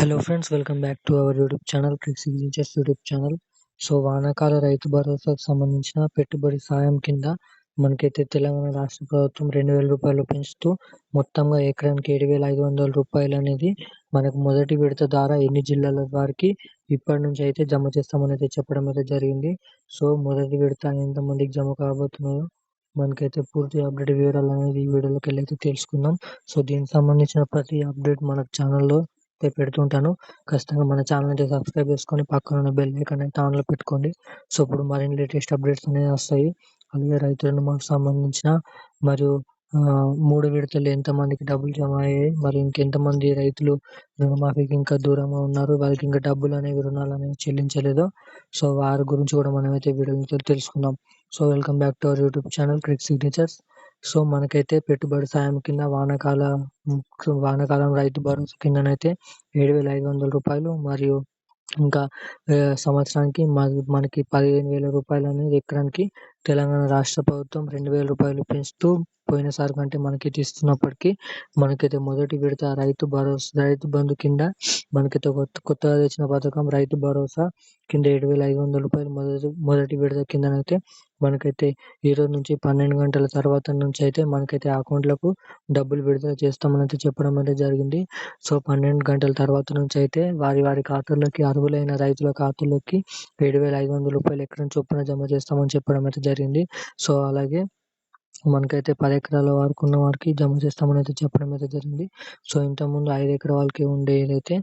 Hello friends welcome back to our YouTube channel Cricks Signatures YouTube channel so వానాకాల రైతు భరోసాకు సంబంధించిన పెట్టుబడి సాయం కింద మనకైతే తెలంగాణ రాష్ట్ర ప్రభుత్వం రెండు వేల రూపాయలు పెంచుతూ మొత్తంగా ఎకరానికి ఏడు వేల ఐదు వందల రూపాయలు అనేది మనకు మొదటి విడత ద్వారా ఎన్ని జిల్లాల వారికి ఇప్పటి నుంచి అయితే జమ చేస్తామని అయితే చెప్పడం అయితే జరిగింది. సో మొదటి విడత ఎంతమందికి జమ కాబోతున్నాయో మనకైతే పూర్తి అప్డేట్ వివరాలు అనేది ఈ వీడియోలోకి వెళ్ళి అయితే తెలుసుకుందాం. సో దీనికి సంబంధించిన ప్రతి అప్డేట్ మన ఛానల్లో పెడుతుంటాను. ఖచ్చితంగా మన ఛానల్ అయితే సబ్స్క్రైబ్ చేసుకొని పక్కన ఉన్న బెల్ ఐకాన్ అయితే ఆన్లో పెట్టుకోండి. సో ఇప్పుడు మరిన్ని లేటెస్ట్ అప్డేట్స్ అనేవి వస్తాయి. అలాగే రైతు రుణమాకు సంబంధించిన మరియు మూడు విడతలు ఎంతమందికి డబ్బులు జమ అయ్యాయి మరి ఇంకెంతమంది రైతులు రుణమాఫీకి ఇంకా దూరంగా ఉన్నారు వాళ్ళకి ఇంకా డబ్బులు అనేవి రుణాలు అనేవి చెల్లించలేదు సో వారి గురించి కూడా మనమైతే వీడియో తెలుసుకుందాం. So welcome back to our YouTube channel Crick Signatures. So మనకైతే పెట్టుబడి సాయం కింద వానాకాల వానాకాలం రైతు భరోసా కిందనైతే ఏడు వేల ఐదు వందల రూపాయలు మరియు ఇంకా సంవత్సరానికి మనకి పదిహేను వేల రూపాయలు అనేది ఎకరానికి తెలంగాణ రాష్ట్ర ప్రభుత్వం రెండు వేల రూపాయలు పెంచుతూ పోయినసారి కంటే మనకి ఇస్తున్నప్పటికీ మనకైతే మొదటి విడత రైతు భరోసా రైతు బంధు కింద మనకైతే కొత్త కొత్తగా తెచ్చిన పథకం రైతు భరోసా కింద ఏడు వేల ఐదు వందల రూపాయలు మొదటి మొదటి విడత కిందనైతే మనకైతే ఈ రోజు నుంచి పన్నెండు గంటల తర్వాత నుంచి అయితే మనకైతే అకౌంట్లకు డబ్బులు విడుదల చేస్తామని అయితే చెప్పడం అయితే జరిగింది. సో పన్నెండు గంటల తర్వాత నుంచి అయితే వారి వారి ఖాతాల్లోకి అర్హులైన రైతుల ఖాతాల్లోకి ఏడు వేల ఐదు వందల రూపాయలు ఎక్కడ చొప్పున జమ చేస్తామని చెప్పడం అయితే జరిగింది. సో అలాగే మనకైతే పది ఎకరాల వరకు ఉన్న వారికి జమ చేస్తామని అయితే చెప్పడం అయితే జరిగింది. సో ఇంతకుముందు ఐదు ఎకరాల వరకే ఉండేదైతే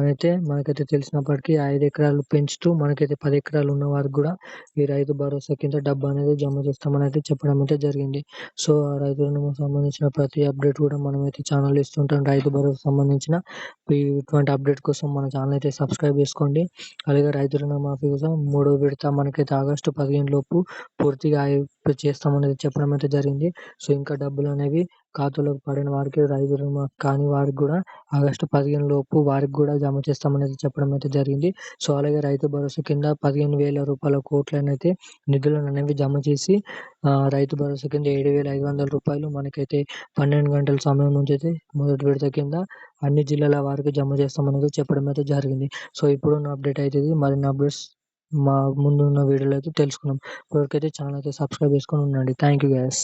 అయితే మనకైతే తెలిసినప్పటికీ ఐదు ఎకరాలు పెంచుతూ మనకైతే పది ఎకరాలు ఉన్న వారికి కూడా ఈ రైతు భరోసా కింద డబ్బు అనేది జమ చేస్తామని అయితే చెప్పడం అయితే జరిగింది. సో ఆ రైతు రుణం సంబంధించిన ప్రతి అప్డేట్ కూడా మనమైతే ఛానల్ ఇస్తుంటాం. రైతు భరోసా సంబంధించిన ఇటువంటి అప్డేట్ కోసం మన ఛానల్ అయితే సబ్స్క్రైబ్ చేసుకోండి. అలాగే రైతు రుణమాఫీ కోసం మూడో విడత మనకైతే ఆగస్టు పదిహేను లోపు పూర్తిగా చేస్తామనేది చెప్పడం అయితే జరిగింది. సో ఇంకా డబ్బులు అనేవి ఖాతాలో పడిన వారికి రైతు రుణమాఫీ కాని వారికి కూడా ఆగస్టు పదిహేను లోపు వారికి కూడా జమ చేస్తామనేది చెప్పడం అయితే జరిగింది. సో అలాగే రైతు భరోసా కింద పదిహేను వేల రూపాయల కోట్లనైతే నిధులను అనేవి జమ చేసి రైతు భరోసా కింద ఏడు వేల ఐదు వందల రూపాయలు మనకైతే పన్నెండు గంటల సమయం నుంచి అయితే మొదటి విడత కింద అన్ని జిల్లాల వారికి జమ చేస్తామనేది చెప్పడం అయితే జరిగింది. సో ఇప్పుడున్న అప్డేట్ అయితే మరిన్ని అప్డేట్స్ మా ముందున్న వీడియోలో అయితే తెలుసుకున్నాం ఇప్పటికైతే ఛానల్ అయితే సబ్స్క్రైబ్ చేసుకొని ఉండండి. Thank you guys.